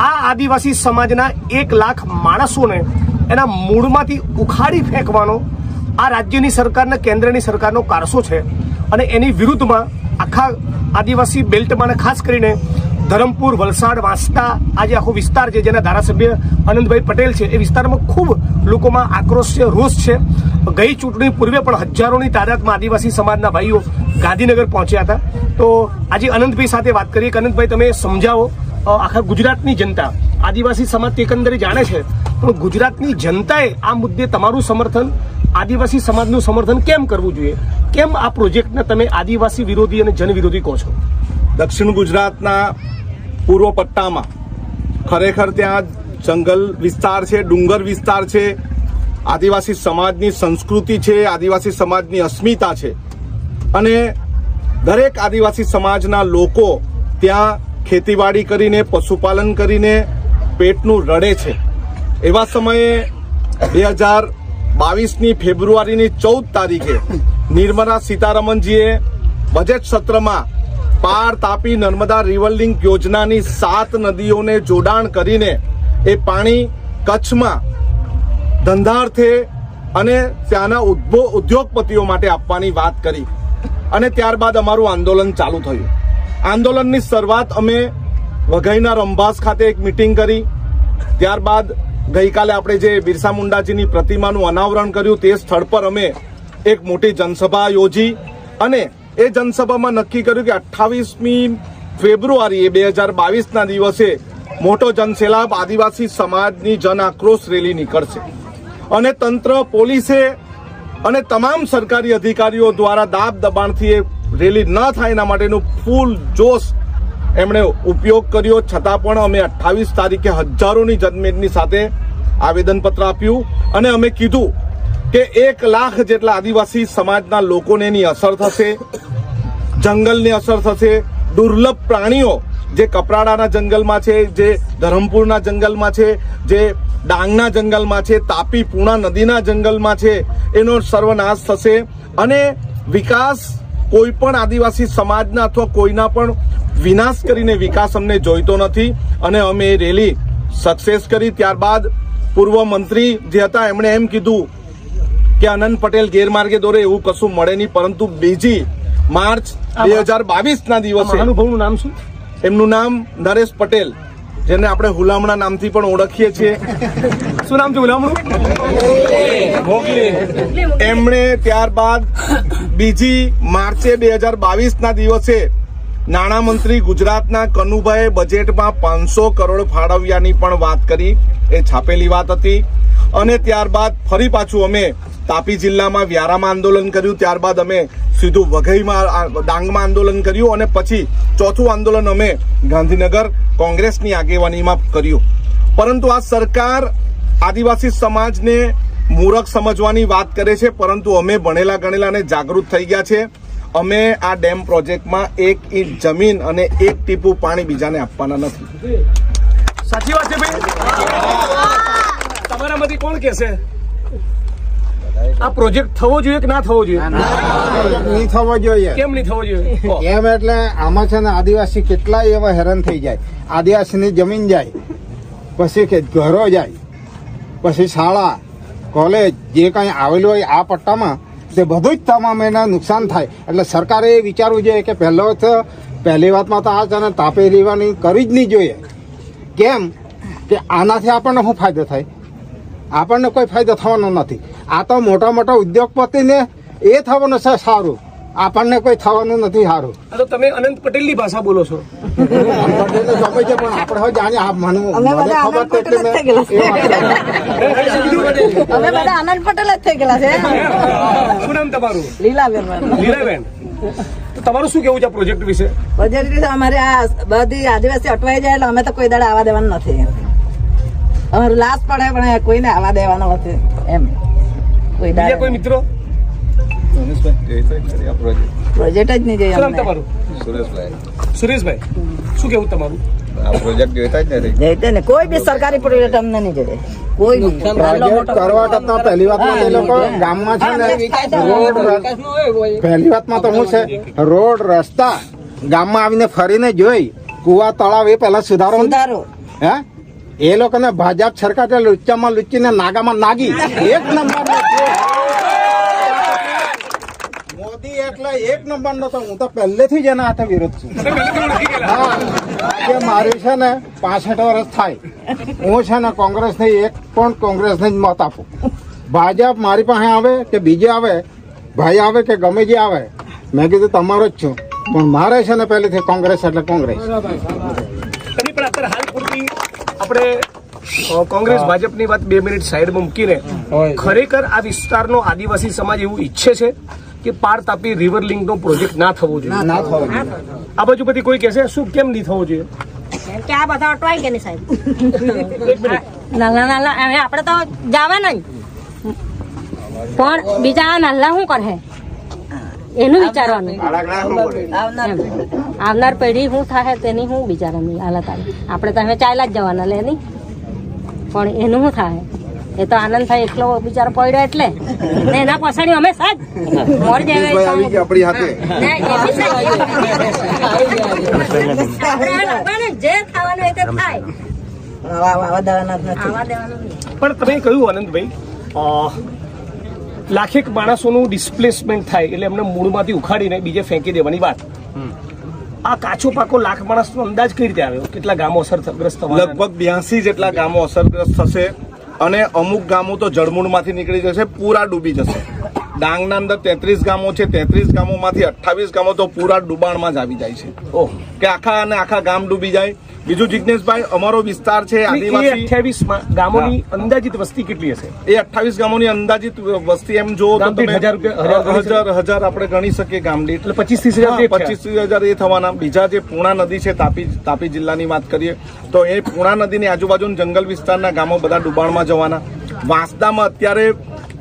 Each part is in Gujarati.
આ આદિવાસી સમાજના એક લાખ માણસોને એના મૂળમાંથી ઉખાડી ફેંકવાનો આ રાજ્યની સરકારને કેન્દ્રની સરકારનો કારસો છે. અને એની વિરુદ્ધમાં આખા આદિવાસી બેલ્ટમાં ખાસ કરીને ધરમપુર, વલસાડ, વાંસદા જે આખો વિસ્તાર છે જેના ધારાસભ્ય આનંદભાઈ પટેલ છે, એ વિસ્તારમાં ખૂબ લોકોમાં આક્રોશ છે, રોષ છે. ગઈ ચૂંટણી પૂર્વે પણ હજારોની તાદાદમાં આદિવાસી સમાજના ભાઈઓ ગાંધીનગર પહોંચ્યા હતા. તો આજે અનંતભાઈ સાથે વાત કરીએ. કે અનંતભાઈ તમે સમજાવો આખા ગુજરાતની જનતા, આદિવાસી સમાજ એકંદરે જાણે છે, પણ ગુજરાતની જનતાએ આ મુદ્દે તમારું સમર્થન, આદિવાસી સમાજનું સમર્થન કેમ કરવું જોઈએ? કેમ આ પ્રોજેક્ટને તમે આદિવાસી વિરોધી અને જનવિરોધી કહો છો? દક્ષિણ ગુજરાતના પૂર્વ પટ્ટામાં ખરેખર ત્યાં જંગલ વિસ્તાર છે, ડુંગર વિસ્તાર છે, આદિવાસી સમાજની સંસ્કૃતિ છે, આદિવાસી સમાજની અસ્મિતા છે. અને દરેક આદિવાસી સમાજના લોકો ત્યાં ખેતીવાડી કરીને, પશુપાલન કરીને પેટનું રડે છે. એવા સમયે બે હજાર બાવીસની ફેબ્રુઆરીની ચૌદ તારીખે નિર્મલા સીતારમણજીએ બજેટ સત્રમાં પાર તાપી નર્મદા રિવર લિંક યોજનાની સાત નદીઓને જોડાણ કરીને એ પાણી કચ્છમાં ધંધાર્થે અને ત્યાંના ઉદ્યોગપતિઓ માટે આપવાની વાત કરી. અને ત્યારબાદ અમારું આંદોલન ચાલુ થયું. આંદોલનની શરૂઆત અમે વઘઈના રંભાસ ખાતે એક મિટિંગ કરી. ત્યારબાદ ગઈકાલે આપણે જે બિરસા મુંડાજીની પ્રતિમાનું અનાવરણ કર્યું તે સ્થળ પર અમે એક મોટી જનસભા યોજી અને એ જનસભામાં નક્કી કર્યું કે અઠ્ઠાવીસમી ફેબ્રુઆરીએ બે હજાર બાવીસના દિવસે મોટો જનસેલાબ આદિવાસી સમાજની જન આક્રોશ રેલી નીકળશે. અને તંત્ર, પોલીસે અને તમામ સરકારી અધિકારીઓ દ્વારા દાબ દબાણથી એ રેલી ન થાય એના માટેનું ફૂલ જોશ એમણે ઉપયોગ કર્યો. છતાં પણ અમે અઠ્ઠાવીસ તારીખે હજારોની જનમેદની સાથે આવેદનપત્ર આપ્યું અને અમે કીધું કે એક લાખ જેટલા આદિવાસી સમાજના લોકોને એની અસર થશે, જંગલની અસર થશે. દુર્લભ પ્રાણીઓ જે કપરાડાના જંગલમાં છે, જે ધરમપુરના જંગલમાં છે, જે ડાંગના જંગલમાં છે, તાપી પૂણા નદીના જંગલમાં છે, એનો સર્વનાશ થશે. અને વિકાસ કોઈ પણ આદિવાસી સમાજના અથવા કોઈના પણ વિનાશ કરીને વિકાસ અમને જોઈતો નથી અને અમે એ રેલી સક્સેસ કરી. ત્યારબાદ પૂર્વ મંત્રી જે હતા એમણે એમ કીધું કે અનંત પટેલ ગેરમાર્ગે દોરે એવું કશું મળે નહીં પરંતુ બીજી માર્ચ બે હજાર બાવીસ ના દિવસે અનુભવનું નામ શું? એમનું નામ નરેશ પટેલ. જેને આપણે હુલામણા નામથી પણ ઓળખીએ છીએ. શું નામ છે ગુલામનું એમણે ત્યારબાદ બીજી માર્ચે બે હજાર બાવીસ ના દિવસે નાણામંત્રી ગુજરાતના કનુભાઈએ બજેટમાં પાંચસો કરોડ ફાળવ્યાની પણ વાત કરી. એ છાપેલી વાત હતી. અને ત્યારબાદ ફરી પાછું અમે તાપી જિલ્લામાં વ્યારામાં આંદોલન કર્યું. ત્યારબાદ અમે સીધું વઘઈમાં ડાંગમાં આંદોલન કર્યું અને પછી ચોથું આંદોલન અમે ગાંધીનગર કોંગ્રેસની આગેવાનીમાં કર્યું. પરંતુ આ સરકાર આદિવાસી સમાજને મૂરખ સમજવાની વાત કરે છે, પરંતુ અમે ભણેલા ગણેલા અને જાગૃત થઈ ગયા છે. અમે આ ડેમ પ્રોજેક્ટમાં એક ઇંચ જમીન અને એક ટીપું પાણી બીજાને આપવાના નથી. સાચી વાત છે ભાઈ? તમારામાંથી કોણ કહેશે આ પ્રોજેક્ટ થવો જોઈએ કે ના થવો જોઈએ? નહીં થવો જોઈએ. કેમ નહીં થવો જોઈએ? એમ એટલે આમાં છે ને આદિવાસી કેટલાય એવા હેરાન થઈ જાય. આદિવાસીની જમીન જાય પછી કે ઘરો જાય પછી શાળા કોલેજ જે કાંઈ આવેલું હોય આ પટ્ટામાં તે બધું જ તમામ એને નુકસાન થાય. એટલે સરકારે એ વિચારવું જોઈએ કે પહેલો તો પહેલી વાતમાં તો આ છે તાપી રીવાની કરી જ નહીં જોઈએ. કેમ? કે આનાથી આપણને શું ફાયદો થાય? આપણને કોઈ ફાયદો થવાનો નથી. આ તો મોટા મોટા ઉદ્યોગપતિને એ થવાનું છે સારું. આપણને કોઈ થવાનું નથી સારું. તો તમે અનંત પટેલની ભાષા બોલો છો. પણ આપણે હવે જાણીએ મને બધા આનંદ પટેલ જ થઈ ગયેલા એ વાત અમે બધા આનંદ પટેલ જ થઈ ગયેલા છે. શું નામ તમારું? લીલાબેન લીલાબેન. તો તમારું શું કેવું છે પ્રોજેક્ટ વિશે? પ્રોજેક્ટ રીતે અમારે આ બધી આદિવાસી અટવાઈ જાય એટલે અમે તો કોઈ દાડે આવવા દેવાનું નથી. અમારું લાશ પડે પણ કોઈને આવા દેવાનો નથી. એમ. કોઈ બીજા કોઈ મિત્રો? પ્રોજેક્ટ જ નહીં જોઈએ તમારું? સુરેશભાઈ. સુરેશભાઈ શું કેવું તમારું? આ પ્રોજેક્ટ જોઈતા જ નથી. જઈતે ને કોઈ બી સરકારી પ્રોજેક્ટ અમને નહીં જોઈએ. કોઈ કરવા કરતા પહેલી વાતમાં એ લોકો ગામમાં છે ને રોડ પહેલી વાતમાં તો શું છે રોડ રસ્તા ગામમાં આવીને ફરીને જોઈ. કુવા તળાવ એ પહેલા સુધારો સુધારો. હે? એ લોકોને ભાજપ સરકાર લુચ્ચામાં લુચ્ચીને નાગામાં નાગી. એક નંબર મોદી એટલે એક નંબર નો તો હું તો પહેલેથી જ એના હાથે વિરોધ છું. હા મારી છે ને પાસઠ વર્ષ થાય. હું છે ને કોંગ્રેસને એક પણ કોંગ્રેસને જ મત આપું. ભાજપ મારી પાસે આવે કે બીજે આવે? ભાઈ આવે કે ગમે જે આવે? મેં કીધું, તમારો જ છું. પણ મારે છે ને પહેલેથી કોંગ્રેસ એટલે કોંગ્રેસ એની પણ અત્યારે હાલ પૂરતી આપણે કોંગ્રેસ ભાજપની વાત બે મિનિટ સાઈડમાં મૂકીને ખરેખર આ વિસ્તારનો આદિવાસી સમાજ એવું ઈચ્છે છે કે પાર તાપી રિવર લિંકનો પ્રોજેક્ટ ના થવો જોઈએ? ના થવા જોઈએ. આ બાજુ બધી કોઈ કહેશે શું કેમ નહીં થવો જોઈએ? કે આ બધા અટવાઈ કે નહીં સાહેબ. નાના નાના આપણે તો જવાના જ. પણ બીજા આ નાના શું કરે એનું વિચારવાનું. આવનાર આવનાર પેઢી. શું થાય તેની શું વિચારવાની હાલત આવી. આપણે તો હવે ચાલ્યા જ જવાના લે નહીં. પણ એનું શું થાય? એ તો આનંદ થાય એટલો બિચારો પડ્યો એટલે. ને એના પાછળ અમે સાજ મોર જે ખાવાનું એ તે થાય આવા આવા દેવાના નથી આવા દેવાનું પણ તમે કહ્યું આનંદભાઈ લાખેક માણસોનું ડિસ્પ્લેસમેન્ટ થાય એટલે એમને મૂળમાંથી ઉખાડીને બીજે ફેંકી દેવાની વાત. આ કાચો પાકો લાખ માણસનો અંદાજ કઈ રીતે આવ્યો? કેટલા ગામો અસરગ્રસ્ત લગભગ બ્યાસી જેટલા ગામો અસરગ્રસ્ત થશે અને અમુક ગામો તો જળમૂળમાંથી નીકળી જશે, પૂરા ડૂબી જશે. ડાંગના અંદર તેત્રીસ ગામો છે તેત્રીસ ગામોમાંથી અઠ્ઠાવીસ ગામો તો પૂરા ડુબાણમાં જ આવી જાય છે. ઓહ. કે આખા અને આખા ગામ ડૂબી જાય. બીજું જિજ્ઞેશભાઈ અમારો વિસ્તાર છે આદિવાસી. અઠ્યાવીસ ગામોની અંદાજિત વસ્તી કેટલી હશે? એ અઠ્ઠાવીસ ગામોની અંદાજિત વસ્તી એમ જો તમે હજાર હજાર આપણે ગણી શકીએ ગામ દીઠ એટલે પચીસ ત્રીસ હજાર. પચીસ હજાર એ થવાના. બીજા જે પૂણા નદી છે તાપી તાપી જિલ્લાની વાત કરીએ તો એ પૂણા નદીની આજુબાજુ જંગલ વિસ્તારના ગામો બધા ડુબાણમાં જવાના. વાંસદામાં અત્યારે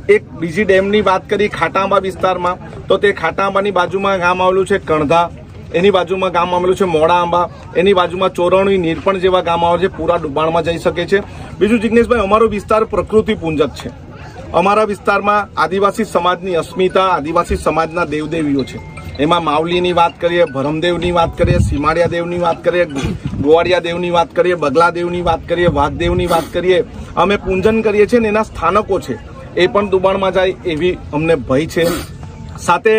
એક બીજી ડેમની વાત કરી, ખાટાંબા વિસ્તારમાં. તો તે ખાટાંબાની બાજુમાં ગામ આવેલું છે કણધા, એની બાજુમાં ગામ આવેલું છે મોડા આંબા એની બાજુમાં ચોરણી નીરપણ જેવા ગામ આવે છે, પૂરા ડુબાણમાં જઈ શકે છે. બીજું જિજ્ઞેશભાઈ અમારો વિસ્તાર પ્રકૃતિ પૂંજક છે. અમારા વિસ્તારમાં આદિવાસી સમાજની અસ્મિતા, આદિવાસી સમાજના દેવદેવીઓ છે. એમાં માવલીની વાત કરીએ, ભરમદેવની વાત કરીએ, સીમાડિયા દેવની વાત કરીએ ગોવાડિયા દેવની વાત કરીએ, બગલા દેવની વાત કરીએ, વાઘદેવની વાત કરીએ. અમે પૂંજન કરીએ છીએ ને એના સ્થાનકો છે. એ પણ દુબાણમાં જાય એવી અમને ભય છે. સાથે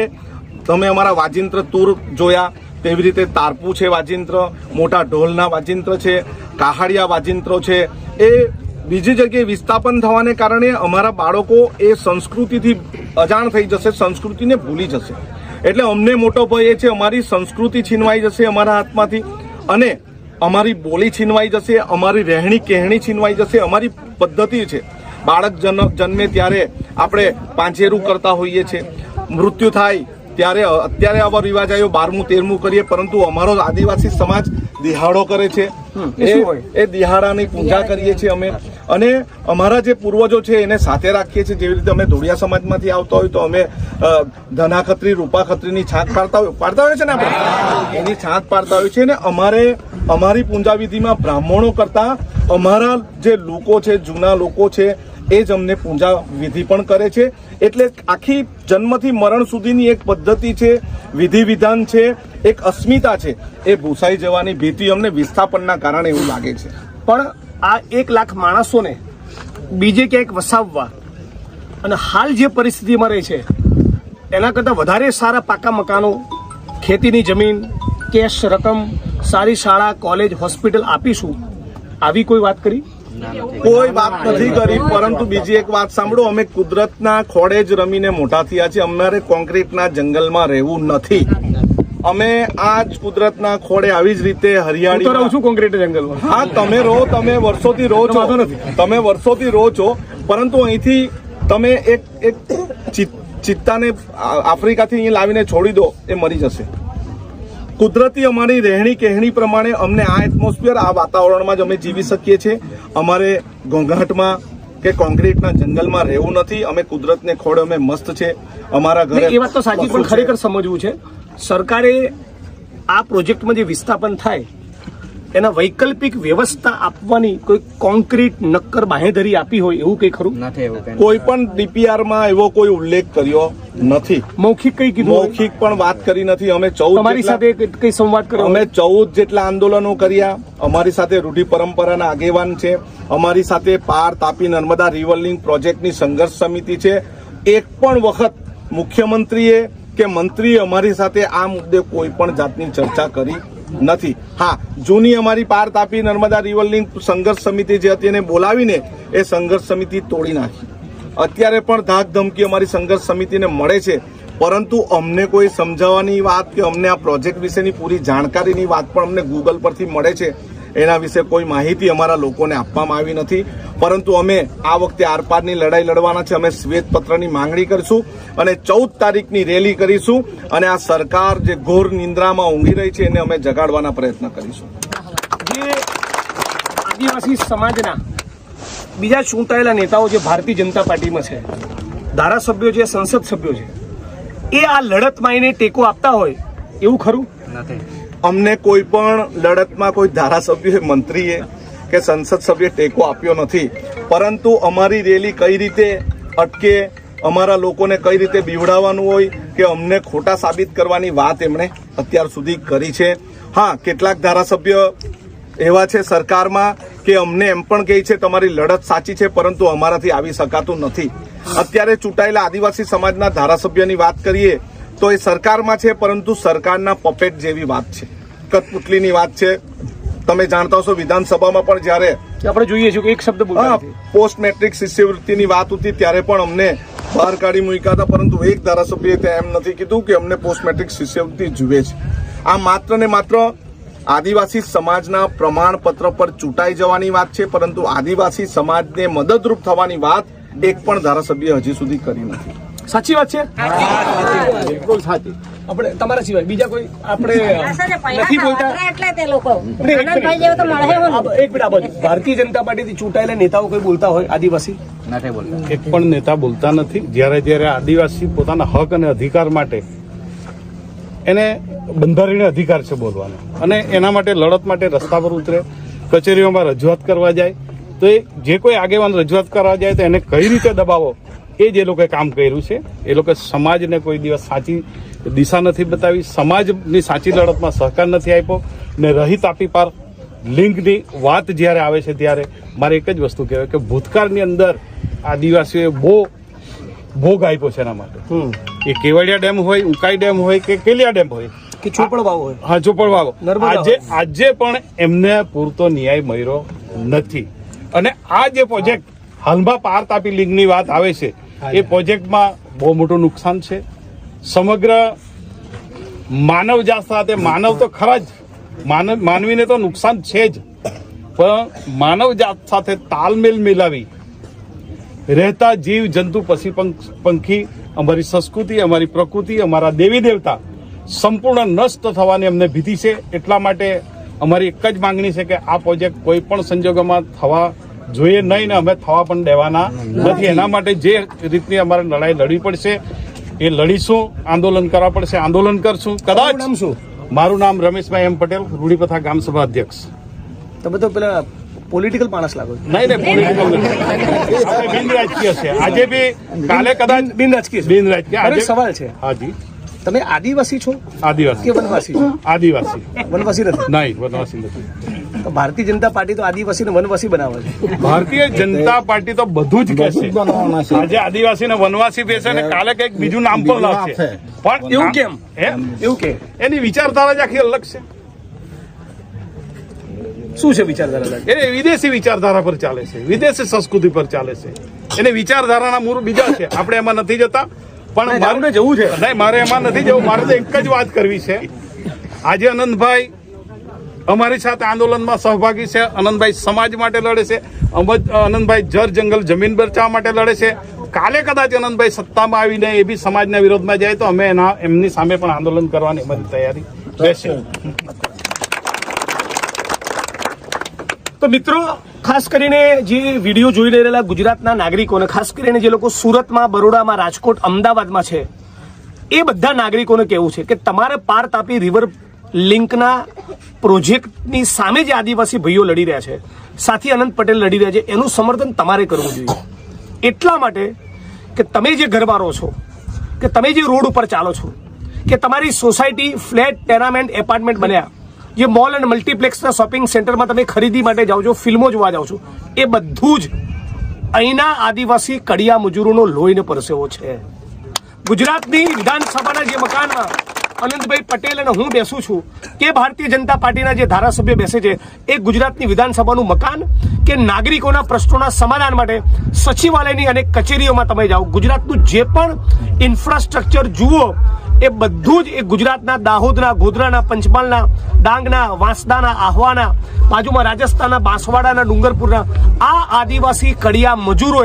તમે અમારા વાજિંત્ર તૂર જોયા, તેવી રીતે તારપુ છે વાજિંત્ર, મોટા ઢોલના વાજિંત્ર છે, કાહાડિયા વાજિંત્રો છે. એ બીજી જગ્યાએ વિસ્થાપન થવાને કારણે અમારા બાળકો એ સંસ્કૃતિથી અજાણ થઈ જશે, સંસ્કૃતિને ભૂલી જશે. એટલે અમને મોટો ભય એ છે, અમારી સંસ્કૃતિ છીનવાઈ જશે અમારા હાથમાંથી અને અમારી બોલી છીનવાઈ જશે, અમારી રહેણી કહેણી છીનવાઈ જશે, અમારી પદ્ધતિ છે. બાળક જન્મે ત્યારે આપણે પાંચેરું કરતા હોઈએ છીએ. મૃત્યુ થાય ત્યારે અત્યારે આવા રિવાજ આવ્યો બારમું તેરમું કરીએ પરંતુ અમારો આદિવાસી સમાજ દિહાડો કરે છે. એ હોય? એ દિહાડાની પૂજા કરીએ છીએ અમે. અને અમારા જે પૂર્વજો છે એને સાથે રાખીએ છીએ. જેવી રીતે અમે ધોળિયા સમાજમાંથી આવતા હોય તો અમે ધના ખત્રી રૂપા ખત્રીની છાંટ પાડતા હોય પાડતા હોય છે ને આપણે? એની છાંટ પાડતા હોય છે. ને અમારે અમારી પૂંજાવિધિમાં બ્રાહ્મણો કરતા અમારા જે લોકો છે જૂના લોકો છે એ જ અમને પૂજા વિધિ પણ કરે છે. એટલે આખી જન્મથી મરણ સુધીની એક પદ્ધતિ છે, વિધિ વિધાન છે, એક અસ્મિતા છે. એ ભૂસાઈ જવાની ભીતિ અમને વિસ્થાપનના કારણે એવું લાગે છે. પણ આ એક લાખ માણસોને બીજે ક્યાંક વસાવવા અને હાલ જે પરિસ્થિતિમાં રહે છે, એના કરતાં વધારે સારા પાકા મકાનો, ખેતીની જમીન, કેશ રકમ, સારી શાળા, કોલેજ, હોસ્પિટલ આપીશું, આવી કોઈ વાત કરી? કોઈ વાત નથી કરી પરંતુ બીજી એક વાત સાંભળો. અમે કુદરતના ખોળે જ રમીને મોટા થયા છીએ. અમારે કોન્ક્રીટના જંગલમાં રહેવું નથી. અમે આ જ કુદરતના ખોળે આવી જ રીતે હરિયાળી રહો છું કોન્ક્રીટ જંગલમાં. હા તમે રહો તમે વર્ષોથી રહો છો. નથી. તમે વર્ષોથી રહો છો. પરંતુ અહીંથી તમે એક એક ચિત્તાને આફ્રિકાથી અહીં લાવીને છોડી દો એ મરી જશે. કુદરતી અમારી રહેણી કહેણી પ્રમાણે અમને આ એટમોસ્ફિયર આ વાતાવરણમાં જ અમે જીવી શકીએ છીએ. અમારે ઘોંઘાટમાં કે કોન્ક્રીટના જંગલમાં રહેવું નથી. અમે કુદરતને ખોળે અમે મસ્ત છે. અમારા ઘરે એ વાત તો સાચી પણ ખરેખર સમજવું છે. સરકારે આ પ્રોજેક્ટમાં જે વિસ્થાપન થાય એના વૈકલ્પિક વ્યવસ્થા આપવાની કોઈ કોન્ક્રીટ નક્કર બાહેધરી આપી હોય એવું કઈ ખરું? નથી એવું કઈ. પણ ડીપીઆરમાં એવો કોઈ ઉલ્લેખ કર્યો નથી. મૌખિક કઈ કીધું મૌખિક પણ વાત કરી નથી. અમે ચૌદ તમારી સાથે કઈ- કઈ સંવાદ કર્યો અમે ચૌદ જેટલા આંદોલનો કર્યા. અમારી સાથે રૂઢિ પરંપરાના આગેવાન છે. અમારી સાથે પાર તાપી નર્મદા રિવરલિંગ પ્રોજેક્ટની સંઘર્ષ સમિતિ છે. એક પણ વખત મુખ્યમંત્રીએ કે મંત્રીએ અમારી સાથે આ મુદ્દે કોઈ પણ જાતની ચર્ચા કરી નથી. હા, જૂની અમારી પાર તાપી નર્મદા રિવરલિંગ સંઘર્ષ સમિતિ જે હતી એને બોલાવીને એ સંઘર્ષ સમિતિ તોડી નાખી. અત્યારે પણ ધાક ધમકી અમારી સંઘર્ષ સમિતિને મળે છે. પરંતુ અમને કોઈ સમજાવવાની વાત કે અમને આ પ્રોજેક્ટ વિશેની પૂરી જાણકારીની વાત પણ અમને ગૂગલ પરથી મળે છે. એના વિશે કોઈ માહિતી અમારા લોકોને આપવામાં આવી નથી. પરંતુ અમે આ વખતે આરપારની લડાઈ લડવાના છે. અમે શ્વેતપત્રની માંગણી કરીશું અને ચૌદ તારીખની રેલી કરીશું અને આ સરકાર જે ઘોર નિંદ્રામાં ઊંઘી રહી છે એને અમે જગાડવાના પ્રયત્ન કરીશું. જે આદિવાસી સમાજના બીજા ચૂંટાયેલા નેતાઓ જે ભારતીય જનતા પાર્ટીમાં છે ધારાસભ્યો છે સંસદ સભ્યો છે એ આ લડતમાં એને ટેકો આપતા હોય એવું ખરું? નથી. અમને કોઈ પણ લડતમાં કોઈ ધારાસભ્ય મંત્રીએ કે સંસદ સભ્યએ ટેકો આપ્યો નથી. પરંતુ અમારી રેલી કઈ રીતે અટકે, અમારા લોકોને કઈ રીતે બીવડાવવાનું હોય કે અમને ખોટા સાબિત કરવાની વાત એમણે અત્યાર સુધી કરી છે. હા, કેટલાક ધારાસભ્ય એવા છે સરકારમાં કે અમને એમ પણ કહે છે, તમારી લડત સાચી છે, પરંતુ અમારાથી આવી શકાતું નથી. અત્યારે ચૂંટાયેલા આદિવાસી સમાજના ધારાસભ્યની વાત કરીએ તો એ સરકારમાં છે પરંતુ સરકારના પપેટ જેવી વાત છે. કઠપુતલીની વાત છે. તમે જાણતા હશો વિધાનસભામાં પણ જ્યારે આપણે જોઈએ છીએ કે એક શબ્દ પોસ્ટ મેટ્રિક શિષ્યવૃત્તિની વાત હતી ત્યારે પણ અમને બહાર કાઢી મૂક્યા હતા પરંતુ એક ધારાસભ્યએ ત્યાં એમ નથી કીધું કે અમને પોસ્ટ મેટ્રિક શિષ્યવૃત્તિ જુએ છે. આ માત્ર ને માત્ર આદિવાસી સમાજના પ્રમાણપત્ર પર ચૂંટાઈ જવાની વાત છે પરંતુ આદિવાસી સમાજને મદદરૂપ થવાની વાત એક પણ ધારાસભ્ય હજી સુધી કરી નથી. સાચી વાત છે? બિલકુલ સાચી. આપણે તમારા સિવાય બીજા કોઈ આપણે નથી બોલતા? એટલે તે લોકો. એક મિનિટ. બાજુ. ભારતીય જનતા પાર્ટીથી ચૂંટાયેલા નેતાઓ કોઈ બોલતા હોય? આદિવાસી? નથી બોલતા. એક પણ નેતા બોલતા નથી. જ્યારે જ્યારે આદિવાસી પોતાના હક અને અધિકાર માટે એને બંધારણીય અધિકાર છે બોલવાનો. અને એના માટે લડત માટે રસ્તા પર ઉતરે કચેરીઓમાં રજૂઆત કરવા જાય. તો એ જે કોઈ આગેવાન રજૂઆત કરવા જાય તો એને કઈ રીતે દબાવો? એ જ એ લોકોએ કામ કર્યું છે એ લોકો સમાજને કોઈ દિવસ સાચી દિશા નથી બતાવી સમાજની સાચી લડતમાં સહકાર નથી આપ્યો ને રહિત આપી પાર લિંગની વાત જ્યારે આવે છે ત્યારે મારે એક જ વસ્તુ કહેવાય કે ભૂતકાળની અંદર આદિવાસીઓએ બહુ ભોગ આપ્યો છે એના માટે. એ કેવડિયા ડેમ હોય ઉકાઈ ડેમ હોય કે કેલિયા ડેમ હોય. કે ચોપડ વાવ હોય. હા ચોપડવાળો નર્મદા આજે આજે પણ એમને પૂરતો ન્યાય મળ્યો નથી. અને આ જે પ્રોજેક્ટ હાલમાં પાર તાપી લિંગની વાત આવે છે એ પ્રોજેક્ટમાં બહુ મોટું નુકસાન છે. સમગ્ર માનવજાત સાથે, માનવ તો ખરા જ માનવ માનવીને તો નુકસાન છે જ. પણ માનવજાત સાથે તાલમેલ મિલાવી, રહેતા જીવ, જંતુ, પશી પંખ- અમારી સંસ્કૃતિ, અમારી પ્રકૃતિ, અમારા દેવી દેવતા સંપૂર્ણ નષ્ટ થવાની અમને ભીતિ છે. એટલા માટે અમારી એક જ માંગણી છે કે આ પ્રોજેક્ટ કોઈ પણ સંજોગોમાં થવા જોઈએ નહીં ને અમે થવા પણ દેવાના નથી. એના માટે જે રીતની અમારે લડાઈ લડવી પડશે એ લડીશું આંદોલન કરવા પડશે આંદોલન કરશું. કદાચ મારું નામ રમેશભાઈ એમ પટેલ રૂડીપથા ગામ સભા અધ્યક્ષ. તમે તો પેલા પોલિટિકલ માણસ લાગો. નહીં નહીં નથી. બિન રાજકીય છે. આજે બી કાલે કદાચ બિન રાજકીય બિન રાજકીય. આજે સવાલ છે. હાજી. તમે આદિવાસી છો કે આદિવાસી વનવાસી છો? આદિવાસી. વનવાસી નથી? નહીં વનવાસી નથી. તો ભારતીય જનતા પાર્ટી તો આદિવાસીને વનવાસી બનાવે છે. ભારતીય જનતા પાર્ટી તો બધું જ કહેશે. આજે આદિવાસી ને વનવાસી બેસે ને કાલે કંઈક બીજું નામ પણ લાવશે. પણ એવું કેમ? એવું કે? એની વિચારધારા જ આખી અલગ છે. શું છે વિચારધારા? એ વિદેશી વિચારધારા પર ચાલે છે. વિદેશી સંસ્કૃતિ પર ચાલે છે. એને વિચારધારાના મૂળ બીજા છે. આપણે એમાં નથી જતા. પણ ના, જવું છે. નહીં મારે એમાં નથી જવું. મારે તો એક જ વાત કરવી છે. આજે અનંતભાઈ અમારી સાથે આંદોલનમાં સહભાગી છે અનંતભાઈ સમાજ માટે લડે છે અનંતભાઈ જર જંગલ જમીન બચાવવા માટે લડે છે. કાલે કદાચ આનંદભાઈ સત્તામાં આવીને એ બી સમાજના વિરોધમાં જાય તો અમે એના એમની સામે પણ આંદોલન કરવાની અમારી તૈયારી રહેશે. તો મિત્રો, ખાસ કરીને જે વીડિયો જોઈ રહેલા ગુજરાતના નાગરિકોને, ખાસ કરીને જે લોકો સુરતમાં, બરોડામાં, રાજકોટ, અમદાવાદમાં છે, એ બધા નાગરિકોને કહેવું છે કે તમારે પાર તાપી રિવર લિંકના પ્રોજેક્ટની સામે જે આદિવાસી ભાઈઓ લડી રહ્યા છે, સાથી અનંત પટેલ લડી રહ્યા છે, એનું સમર્થન તમારે કરવું જોઈએ. એટલા માટે કે તમે જે ઘરવાળો છો, કે તમે જે રોડ ઉપર ચાલો છો, કે તમારી સોસાયટી, ફ્લેટ ટેનામેન્ટ એપાર્ટમેન્ટ બન્યા, જે મોલ એન્ડ મલ્ટીપ્લેક્સના શોપિંગ સેન્ટરમાં તમે ખરીદી માટે જાઓ છો, ફિલ્મો જોવા જાઓ છો, એ બધું જ અહીંના આદિવાસી કડિયા મજૂરોનો લોહીને પરસેવો છે. ગુજરાતની વિધાનસભાના જે મકાનમાં અનંતભાઈ પટેલ અને હું બેસું છું કે ભારતીય જનતા પાર્ટીના જે ધારાસભ્ય બેસે છે એ ગુજરાતની વિધાનસભાનું મકાન કે નાગરિકોના પ્રશ્નોના સમાધાન માટે સચિવાલયની અને કચેરીઓમાં તમે જાઓ. ગુજરાતનું જે પણ ઇન્ફ્રાસ્ટ્રક્ચર જુઓ, એ બધું જ એ ગુજરાતના દાહોદના, ગોધરાના, પંચમહાલના, ડાંગના, વાંસદાના, આહવાના, બાજુમાં રાજસ્થાનના, બાંસવાડાના, ડુંગરપુરના આ આદિવાસી કડિયા મજૂરો